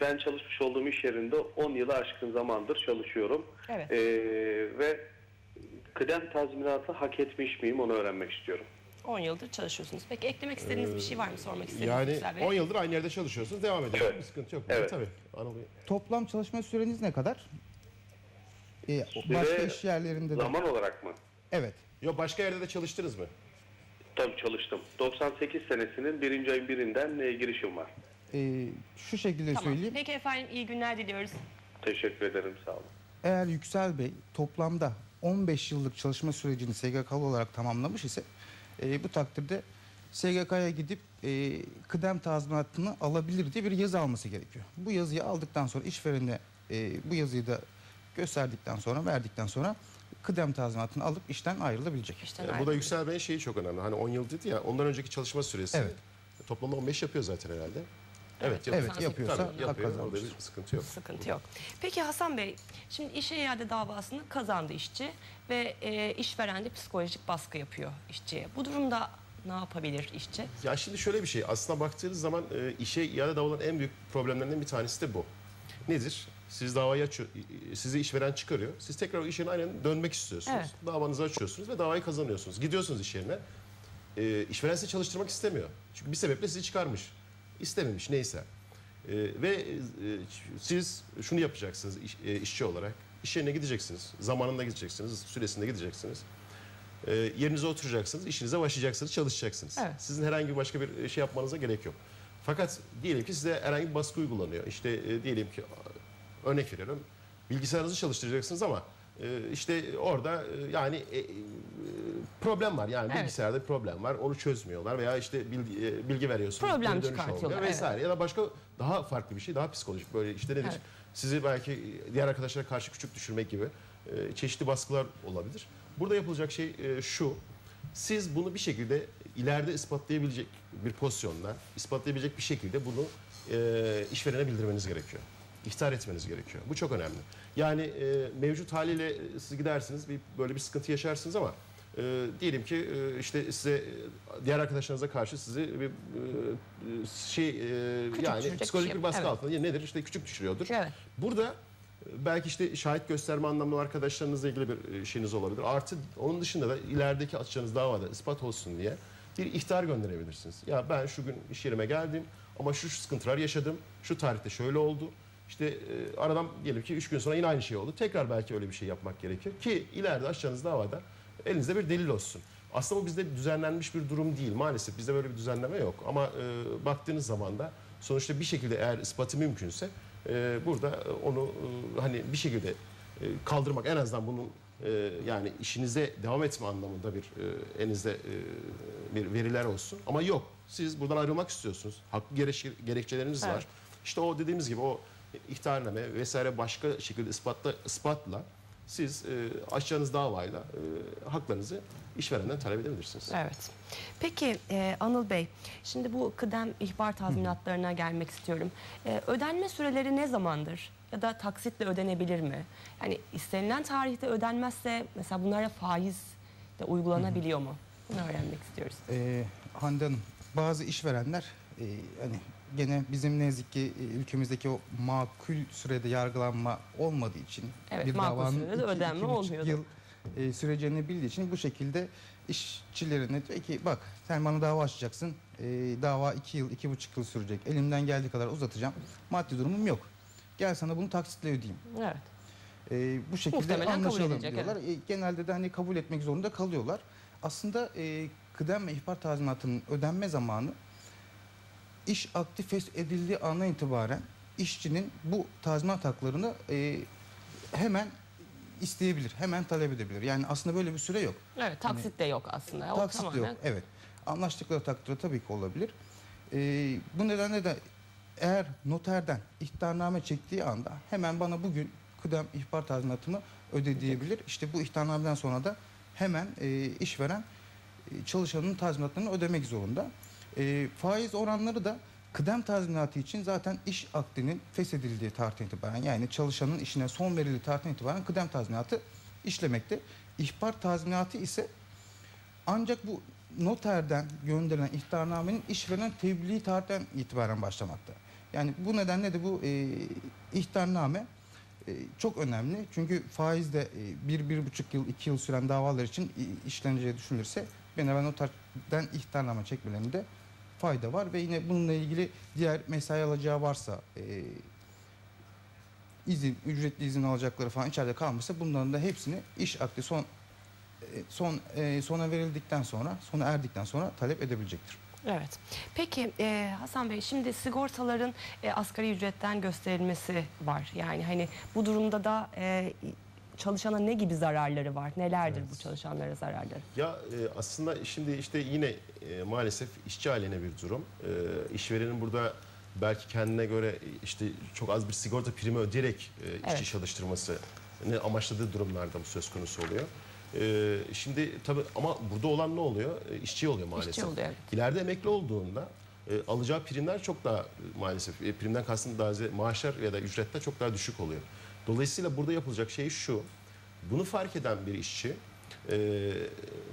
Ben çalışmış olduğum iş yerinde 10 yılı aşkın zamandır çalışıyorum. Evet. Ee, ve kıdem tazminatı hak etmiş miyim onu öğrenmek istiyorum. 10 yıldır çalışıyorsunuz. Peki eklemek istediğiniz bir şey var mı sormak istediğiniz Yani Yüksel Bey? 10 yıldır aynı yerde çalışıyorsunuz. Devam ediyor. Evet. Bir sıkıntı yok. Evet. Tabii. Anıl Bey. Toplam çalışma süreniz ne kadar? Ee, başka iş yerlerinde de. Zaman olarak mı? Evet. Yok başka yerde de çalıştınız mı? Tabii çalıştım. 98 senesinin birinci ayın birinden e, girişim var. Ee, şu şekilde Tamam. söyleyeyim. Peki efendim iyi günler diliyoruz. Teşekkür ederim sağ olun. Eğer Yüksel Bey toplamda 15 yıllık çalışma sürecini SGK'lı olarak tamamlamış ise e, bu takdirde SGK'ya gidip e, kıdem tazminatını alabilir diye bir yazı alması gerekiyor. Bu yazıyı aldıktan sonra işverene e, bu yazıyı da gösterdikten sonra verdikten sonra kıdem tazminatını alıp işten ayrılabilecek. İşten Yani bu da. Yüksel Bey'in şeyi çok önemli. Hani 10 yıl dedi ya ondan önceki çalışma süresi Evet. toplamda 15 yapıyor zaten herhalde. Evet, Evet, yapıyor. yapıyorsa Tabii, hak yapıyor. Orada bir sıkıntı yok. Sıkıntı yok. Peki Hasan Bey, şimdi işe iade davasını kazandı işçi ve e, işveren de psikolojik baskı yapıyor işçiye. Bu durumda ne yapabilir işçi? Ya şimdi şöyle bir şey. Aslında baktığınız zaman e, işe iade davaların en büyük problemlerinden bir tanesi de bu. Nedir? Siz davayı açıyor, sizi işveren çıkarıyor. Siz tekrar o iş yerine aynen dönmek istiyorsunuz. Evet. Davanızı açıyorsunuz ve davayı kazanıyorsunuz. Gidiyorsunuz iş yerine. E, işveren sizi çalıştırmak istemiyor. Çünkü bir sebeple sizi çıkarmış. İstememiş neyse. E, ve e, siz şunu yapacaksınız iş- e, işçi olarak. İş yerine gideceksiniz. Zamanında gideceksiniz. Süresinde gideceksiniz. E, yerinize oturacaksınız, işinize başlayacaksınız, çalışacaksınız. Evet. Sizin herhangi başka bir şey yapmanıza gerek yok. Fakat diyelim ki size herhangi bir baskı uygulanıyor. İşte e, diyelim ki örnek veriyorum bilgisayarınızı çalıştıracaksınız ama e, işte orada e, yani e, e, problem var. Yani Evet. bilgisayarda bir problem var. Onu çözmüyorlar veya işte bilgi, e, bilgi veriyorsunuz. Problem çıkartıyorlar, vesaire. Ya da başka daha farklı bir şey, daha psikolojik böyle işte nedir? Evet. Sizi belki diğer arkadaşlara karşı küçük düşürmek gibi e, çeşitli baskılar olabilir. Burada yapılacak şey e, şu. Siz bunu bir şekilde ileride ispatlayabilecek bir pozisyonda, ispatlayabilecek bir şekilde bunu e, işverene bildirmeniz gerekiyor. İhtar etmeniz gerekiyor. Bu çok önemli. Yani e, mevcut haliyle siz gidersiniz, bir böyle bir sıkıntı yaşarsınız ama e, diyelim ki e, işte size diğer arkadaşlarınıza karşı sizi bir e, şey e, yani psikolojik bir şey. bir baskı Evet. altında ya nedir işte küçük düşürüyordur. Evet. Burada e, belki işte şahit gösterme anlamında arkadaşlarınızla ilgili bir e, şeyiniz olabilir. Artı onun dışında da ilerideki açacağınız davada ispat olsun diye bir ihtar gönderebilirsiniz. Ya ben şu gün iş yerime geldim ama şu, şu sıkıntılar yaşadım. Şu tarihte şöyle oldu. İşte e, aradan diyelim ki 3 gün sonra yine aynı şey oldu. Tekrar belki öyle bir şey yapmak gerekir ki ileride açacağınız davada elinizde bir delil olsun. Aslında bu bizde düzenlenmiş bir durum değil. Maalesef bizde böyle bir düzenleme yok. Ama e, baktığınız zaman da sonuçta bir şekilde eğer ispatı mümkünse e, burada e, onu e, hani bir şekilde e, kaldırmak en azından bunun e, yani işinize devam etme anlamında bir e, elinizde e, bir veriler olsun. Ama yok. Siz buradan ayrılmak istiyorsunuz. Haklı gerekçe- gerekçeleriniz Evet. var. İşte o dediğimiz gibi o ihtarname vesaire başka şekilde ispatla, ispatla siz e, açacağınız davayla e, haklarınızı işverenden talep edebilirsiniz. Evet. Peki e, Anıl Bey, şimdi bu kıdem ihbar tazminatlarına gelmek istiyorum. E, ödenme süreleri ne zamandır? Ya da taksitle ödenebilir mi? Yani istenilen tarihte ödenmezse mesela bunlara faiz de uygulanabiliyor mu? Bunu öğrenmek istiyoruz. Ee, Hande Hanım, bazı işverenler e, hani gene bizim ne yazık ki e, ülkemizdeki o makul sürede yargılanma olmadığı için Evet, makul sürede de ödenme olmuyordu. yıl e, süreceğini bildiği için bu şekilde işçilerine diyor ki bak sen bana dava açacaksın e, dava iki yıl iki buçuk yıl sürecek elimden geldiği kadar uzatacağım maddi durumum yok gel sana bunu taksitle ödeyeyim Evet. e, bu şekilde Muhtemelen anlaşalım edilecek, diyorlar. E, genelde de hani kabul etmek zorunda kalıyorlar. Aslında e, kıdem ve ihbar tazminatının ödenme zamanı iş akdi edildiği ana itibaren işçinin bu tazminat haklarını e, hemen isteyebilir, hemen talep edebilir. Yani aslında böyle bir süre yok. Evet, taksit de yok aslında. O Taksit de tamamen- yok. Evet. Anlaştıkları takdirde tabii ki olabilir. Ee, bu nedenle de eğer noterden ihtarname çektiği anda hemen bana bugün kıdem ihbar tazminatımı öde diyebilir. İşte bu ihtarnameden sonra da hemen e, işveren e, çalışanın tazminatlarını ödemek zorunda. E, faiz oranları da kıdem tazminatı için zaten iş akdinin feshedildiği tarihten itibaren yani çalışanın işine son verildiği tarihten itibaren kıdem tazminatı işlemekte. İhbar tazminatı ise ancak bu noterden gönderilen ihtarnamenin işveren tebliğ tarihten itibaren başlamakta. Yani bu nedenle de bu e, ihtarname e, çok önemli. Çünkü faizde e, bir, bir buçuk yıl, iki yıl süren davalar için i- işleneceği düşünülürse ben noterden ihtarname çekmelerinde fayda var ve yine bununla ilgili diğer mesai alacağı varsa e, izin, ücretli izin alacakları falan içeride kalmışsa bunların da hepsini iş akdi son e, son e, sona verildikten sonra, sona erdikten sonra talep edebilecektir. Evet. Peki e, Hasan Bey şimdi sigortaların e, asgari ücretten gösterilmesi var. Yani hani bu durumda da e, çalışana ne gibi zararları var? Nelerdir bu çalışanlara zararları? Ya e, aslında şimdi işte yine e, maalesef işçi aleyhine bir durum. E, işverenin burada belki kendine göre işte çok az bir sigorta primi ödeyerek e, işçi Evet. çalıştırması ne amaçladığı durumlarda bu söz konusu oluyor. E, şimdi tabii ama burada olan ne oluyor? E, işçi oluyor maalesef. İşçi oluyor, evet. İleride emekli olduğunda e, alacağı primler çok daha e, maalesef e, primden kastım daha maaşlar ya da ücretler çok daha düşük oluyor. Dolayısıyla burada yapılacak şey şu. Bunu fark eden bir işçi e,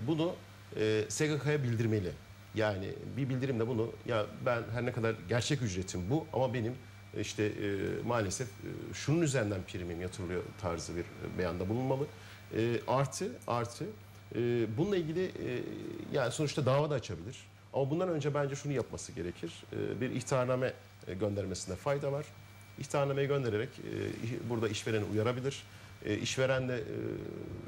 bunu e, SGK'ya bildirmeli. Yani bir bildirimle bunu ya ben her ne kadar gerçek ücretim bu ama benim işte e, maalesef e, şunun üzerinden primim yatırılıyor tarzı bir beyanda bulunmalı. E, artı artı e, bununla ilgili e, yani sonuçta dava da açabilir. Ama bundan önce bence şunu yapması gerekir. E, bir ihtarname e, göndermesinde fayda var. İhtarnameyi göndererek e, burada işvereni uyarabilir. E, işveren de e,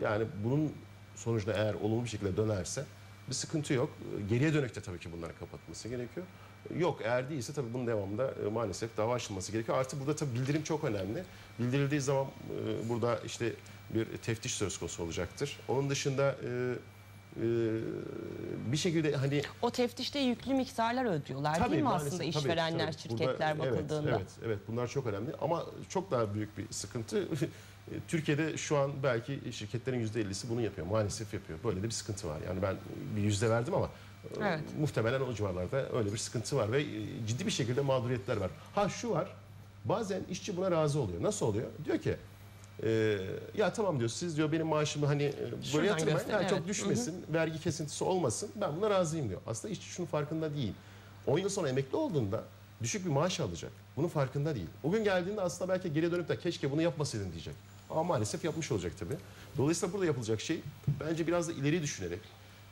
yani bunun sonucunda eğer olumlu bir şekilde dönerse bir sıkıntı yok. E, Geriye dönük de tabii ki bunları kapatması gerekiyor. E, Yok eğer değilse tabii bunun devamında e, maalesef dava açılması gerekiyor. Artı burada tabii bildirim çok önemli. Bildirildiği zaman e, burada işte bir teftiş söz konusu olacaktır. Onun dışında e, bir şekilde hani O teftişte yüklü miktarlar ödüyorlar Tabii, değil mi maalesef, aslında tabii, işverenler, tabii. şirketler Burada- bakıldığında? Evet, evet, evet bunlar çok önemli ama çok daha büyük bir sıkıntı. Türkiye'de şu an belki şirketlerin %50'si bunu yapıyor. Maalesef yapıyor. Böyle de bir sıkıntı var. Yani ben bir yüzde verdim ama e, Evet. muhtemelen o civarlarda öyle bir sıkıntı var ve e, ciddi bir şekilde mağduriyetler var. Ha şu var. Bazen işçi buna razı oluyor. Nasıl oluyor? Diyor ki e, ya tamam diyor siz diyor benim maaşımı hani e, böyle Şuradan yatırmayın göster, yani evet. çok düşmesin vergi kesintisi olmasın ben buna razıyım diyor. Aslında işçi şunun farkında değil. 10 yıl sonra emekli olduğunda düşük bir maaş alacak. Bunun farkında değil. O gün geldiğinde aslında belki geriye dönüp de keşke bunu yapmasaydın diyecek. Ama maalesef yapmış olacak tabii. Dolayısıyla burada yapılacak şey bence biraz da ileri düşünerek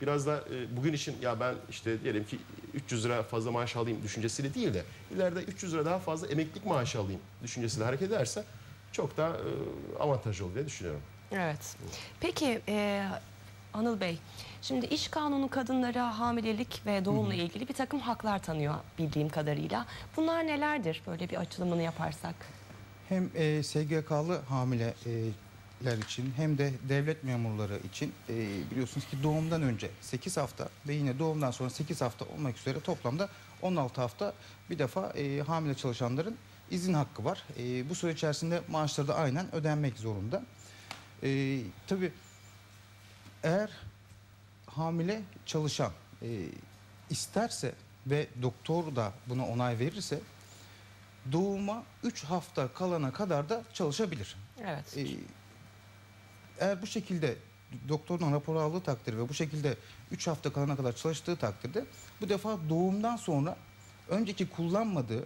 biraz da e, bugün için ya ben işte diyelim ki 300 lira fazla maaş alayım düşüncesiyle değil de ileride 300 lira daha fazla emeklilik maaşı alayım düşüncesiyle hareket ederse çok daha e, avantajlı olur diye düşünüyorum. Evet. Peki e, Anıl Bey, şimdi iş kanunu kadınlara hamilelik ve doğumla ilgili bir takım haklar tanıyor bildiğim kadarıyla. Bunlar nelerdir? Böyle bir açılımını yaparsak. Hem e, SGK'lı hamileler için hem de devlet memurları için e, biliyorsunuz ki doğumdan önce 8 hafta ve yine doğumdan sonra 8 hafta olmak üzere toplamda 16 hafta bir defa e, hamile çalışanların izin hakkı var. E, bu süre içerisinde maaşları da aynen ödenmek zorunda. E, tabii eğer hamile çalışan e, isterse ve doktor da buna onay verirse doğuma 3 hafta kalana kadar da çalışabilir. Evet. Ee, eğer bu şekilde doktorun raporu aldığı takdirde ve bu şekilde 3 hafta kalana kadar çalıştığı takdirde bu defa doğumdan sonra önceki kullanmadığı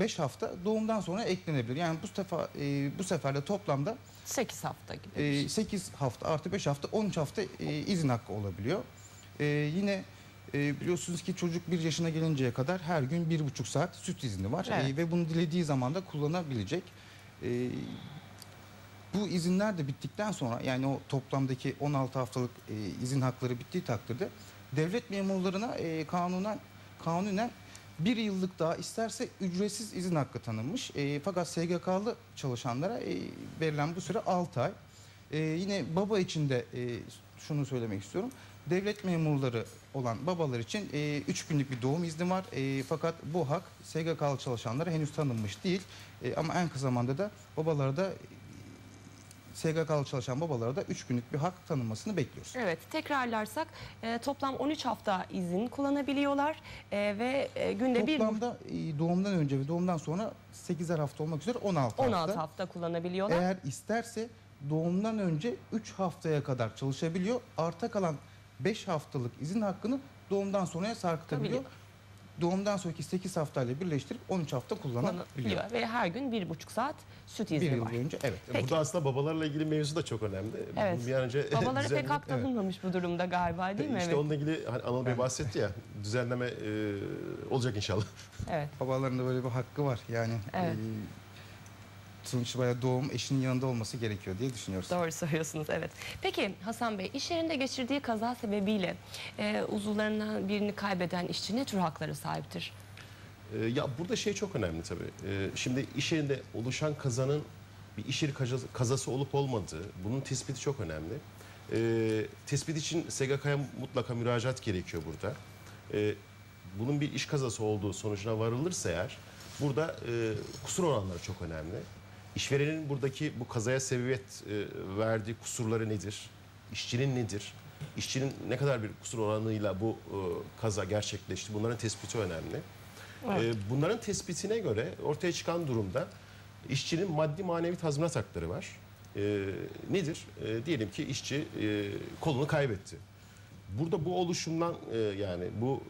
5 hafta doğumdan sonra eklenebilir. Yani bu sefer e, bu sefer de toplamda 8 hafta gibi. e, şey. 8 hafta artı 5 hafta 13 hafta e, izin hakkı olabiliyor. E, yine e, biliyorsunuz ki çocuk 1 yaşına gelinceye kadar her gün 1,5 saat süt izni var. Evet. E, ve bunu dilediği zaman da kullanabilecek. E, bu izinler de bittikten sonra yani o toplamdaki 16 haftalık e, izin hakları bittiği takdirde devlet memurlarına e, kanunen kanunen bir yıllık daha isterse ücretsiz izin hakkı tanınmış. E, fakat SGK'lı çalışanlara e, verilen bu süre 6 ay. E, yine baba için de e, şunu söylemek istiyorum. Devlet memurları olan babalar için 3 günlük bir doğum izni var. E, fakat bu hak SGK'lı çalışanlara henüz tanınmış değil. E, ama en kısa zamanda da babalara da SGK'lı çalışan babalara da 3 günlük bir hak tanınmasını bekliyoruz. Evet, tekrarlarsak e, toplam 13 hafta izin kullanabiliyorlar e, ve e, günde bir Toplamda e, doğumdan önce ve doğumdan sonra 8'er hafta olmak üzere 16 16 hafta. hafta kullanabiliyorlar. Eğer isterse doğumdan önce 3 haftaya kadar çalışabiliyor. Arta kalan 5 haftalık izin hakkını doğumdan sonraya sarkıtabiliyor. Doğumdan sonraki 8 haftayla birleştirip 13 hafta kullanabiliyor. Ve her gün bir buçuk saat süt Bir izni yıl var. boyunca evet. Peki. Burada aslında babalarla ilgili mevzu da çok önemli. Evet. Bir an önce Babalara pek düzenlemek- hak Evet. bu durumda galiba değil mi? İşte evet. onunla ilgili hani Anıl Bey bahsetti ya düzenleme e, olacak inşallah. evet. Babaların da böyle bir hakkı var. Yani Evet. e, sonuçta doğum eşinin yanında olması gerekiyor diye düşünüyoruz. Doğru söylüyorsunuz evet. Peki Hasan Bey iş yerinde geçirdiği kaza sebebiyle e, uzuvlarından birini kaybeden işçi ne tür haklara sahiptir? E, ya burada şey çok önemli tabii. E, şimdi iş yerinde oluşan kazanın bir iş yeri kazası, kazası olup olmadığı bunun tespiti çok önemli. E, tespit için SGK'ya mutlaka müracaat gerekiyor burada. E, bunun bir iş kazası olduğu sonucuna varılırsa eğer burada e, kusur oranları çok önemli. İşverenin buradaki bu kazaya sebebiyet e, verdiği kusurları nedir? İşçinin nedir? İşçinin ne kadar bir kusur oranıyla bu e, kaza gerçekleşti? Bunların tespiti önemli. Evet. E, bunların tespitine göre ortaya çıkan durumda işçinin maddi manevi tazminat hakları var. E, nedir? E, diyelim ki işçi e, kolunu kaybetti. Burada bu oluşumdan e, yani bu